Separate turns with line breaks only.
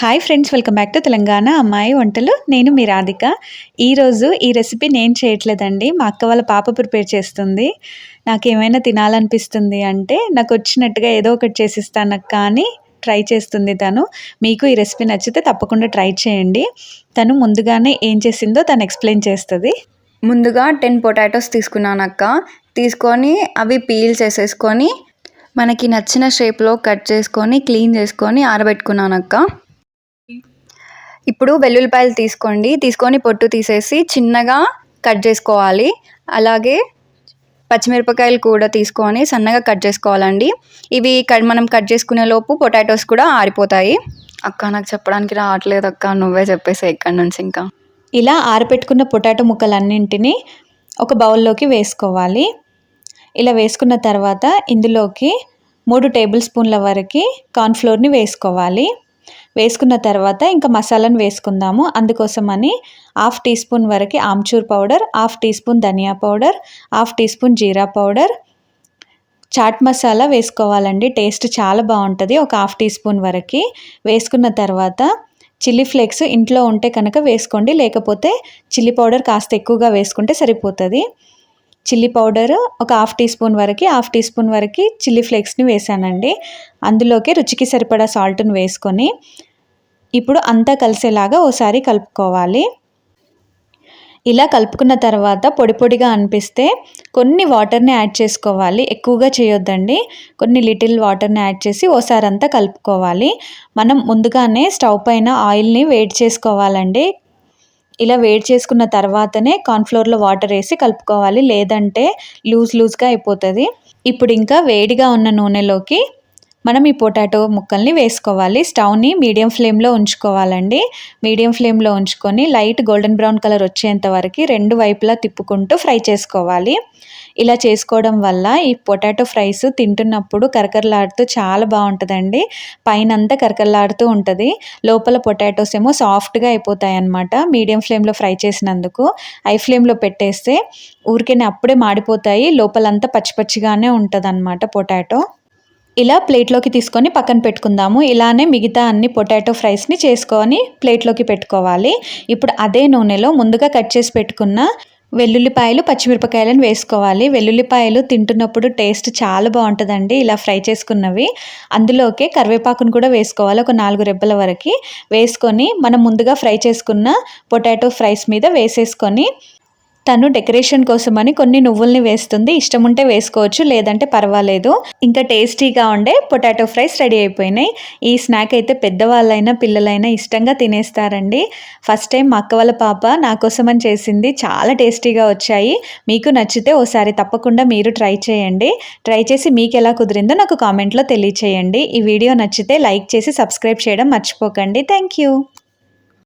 Hi friends welcome back to Telangana అమ్మాయి వంటలు. నేను మీ రాధిక. ఈరోజు ఈ రెసిపీ నేను చేయట్లేదండి. మా అక్క వాళ్ళ పాప ప్రిపేర్ చేస్తుంది. నాకు ఏమైనా తినాలనిపిస్తుంది అంటే నాకు వచ్చినట్టుగా ఏదో ఒకటి చేసిస్తాను కానీ ట్రై చేస్తుంది తను. మీకు ఈ రెసిపీ నచ్చితే తప్పకుండా ట్రై చేయండి. తను ముందుగానే ఏం చేసిందో తను ఎక్స్ప్లెయిన్ చేస్తుంది.
ముందుగా టెన్ పొటాటోస్ తీసుకున్నాను అక్క తీసుకొని అవి పీల్ చేసేసుకొని మనకి నచ్చిన షేప్లో కట్ చేసుకొని క్లీన్ చేసుకొని ఆరబెట్టుకున్నాను అక్క ఇప్పుడు వెల్లుల్లిపాయలు తీసుకోండి. తీసుకొని పొట్టు తీసేసి చిన్నగా కట్ చేసుకోవాలి. అలాగే పచ్చిమిరపకాయలు కూడా తీసుకొని సన్నగా కట్ చేసుకోవాలండి. ఇవి మనం కట్ చేసుకునే లోపు పొటాటోస్ కూడా ఆరిపోతాయి. అక్క నాకు చెప్పడానికి రావట్లేదు అక్క. నువ్వే చెప్పేసి ఎక్కడి నుంచి ఇంకా.
ఇలా ఆరబెట్టుకున్న పొటాటో ముక్కలన్నింటినీ ఒక బౌల్లోకి వేసుకోవాలి. ఇలా వేసుకున్న తర్వాత ఇందులోకి మూడు టేబుల్ స్పూన్ల వరకు కార్న్ఫ్లోర్ని వేసుకోవాలి. వేసుకున్న తర్వాత ఇంకా మసాలాను వేసుకుందాము. అందుకోసమని హాఫ్ టీ స్పూన్ వరకు amchur powder half teaspoon dhaniya powder half teaspoon jeera powder. Chaat masala వేసుకోవాలండి. టేస్ట్ చాలా బాగుంటుంది. ఒక హాఫ్ టీ స్పూన్ వరకు వేసుకున్న తర్వాత చిల్లీ ఫ్లేక్స్ ఇంట్లో ఉంటే కనుక వేసుకోండి. లేకపోతే చిల్లీ పౌడర్ కాస్త ఎక్కువగా వేసుకుంటే సరిపోతుంది. చిల్లీ పౌడర్ ఒక హాఫ్ టీ స్పూన్ వరకు హాఫ్ టీ స్పూన్ వరకు చిల్లీ ఫ్లేక్స్ని వేసానండి. అందులోకి రుచికి సరిపడా సాల్ట్ని వేసుకొని ఇప్పుడు అంతా కలిసేలాగా ఓసారి కలుపుకోవాలి. ఇలా కలుపుకున్న తర్వాత పొడి పొడిగా అనిపిస్తే కొన్ని వాటర్ని యాడ్ చేసుకోవాలి. ఎక్కువగా చేయొద్దండి. కొన్ని లిటిల్ వాటర్ని యాడ్ చేసి ఓసారి అంతా కలుపుకోవాలి. మనం ముందుగానే స్టవ్ పైన ఆయిల్ని వేడి చేసుకోవాలండి. ఇలా వేడి చేసుకున్న తర్వాతనే కార్న్ఫ్లోర్లో వాటర్ వేసి కలుపుకోవాలి. లేదంటే లూజ్ లూజ్గా అయిపోతుంది. ఇప్పుడు ఇంకా వేడిగా ఉన్న నూనెలోకి మనం ఈ పొటాటో ముక్కల్ని వేసుకోవాలి. స్టవ్ని మీడియం ఫ్లేమ్లో ఉంచుకోవాలండి. మీడియం ఫ్లేమ్లో ఉంచుకొని లైట్ గోల్డెన్ బ్రౌన్ కలర్ వచ్చేంత వరకు రెండు వైపులా తిప్పుకుంటూ ఫ్రై చేసుకోవాలి. ఇలా చేసుకోవడం వల్ల ఈ పొటాటో ఫ్రైస్ తింటున్నప్పుడు కరకరలాడుతూ చాలా బాగుంటుందండి. పైన అంతా కరకరలాడుతూ ఉంటుంది. లోపల పొటాటోస్ ఏమో సాఫ్ట్గా అయిపోతాయి అన్నమాట మీడియం ఫ్లేమ్లో ఫ్రై చేసినందుకు. హై ఫ్లేమ్లో పెట్టేస్తే ఊరికేనే అప్పుడే మాడిపోతాయి. లోపలంతా పచ్చి పచ్చిగానే ఉంటుంది పొటాటో. ఇలా ప్లేట్లోకి తీసుకొని పక్కన పెట్టుకుందాము. ఇలానే మిగతా అన్ని పొటాటో ఫ్రైస్ని చేసుకొని ప్లేట్లోకి పెట్టుకోవాలి. ఇప్పుడు అదే నూనెలో ముందుగా కట్ చేసి పెట్టుకున్న వెల్లుల్లిపాయలు పచ్చిమిరపకాయలను వేసుకోవాలి. వెల్లుల్లిపాయలు తింటున్నప్పుడు టేస్ట్ చాలా బాగుంటుందండి ఇలా ఫ్రై చేసుకున్నవి. అందులోకే కరివేపాకును కూడా వేసుకోవాలి ఒక నాలుగు రెబ్బల వరకు. వేసుకొని మనం ముందుగా ఫ్రై చేసుకున్న పొటాటో ఫ్రైస్ మీద వేసేసుకొని తను డెకరేషన్ కోసమని కొన్ని నువ్వుల్ని వేస్తుంది. ఇష్టం ఉంటే వేసుకోవచ్చు లేదంటే పర్వాలేదు. ఇంకా టేస్టీగా ఉండే పొటాటో ఫ్రైస్ రెడీ అయిపోయినాయి. ఈ స్నాక్ అయితే పెద్దవాళ్ళైనా పిల్లలైనా ఇష్టంగా తినేస్తారండి. ఫస్ట్ టైం మా అక్క వాళ్ళ పాప నా కోసమని చేసింది. చాలా టేస్టీగా వచ్చాయి. మీకు నచ్చితే ఓసారి తప్పకుండా మీరు ట్రై చేయండి. ట్రై చేసి మీకు ఎలా కుదిరిందో నాకు కామెంట్లో తెలియచేయండి. ఈ వీడియో నచ్చితే లైక్ చేసి సబ్స్క్రైబ్ చేయడం మర్చిపోకండి. Thank you.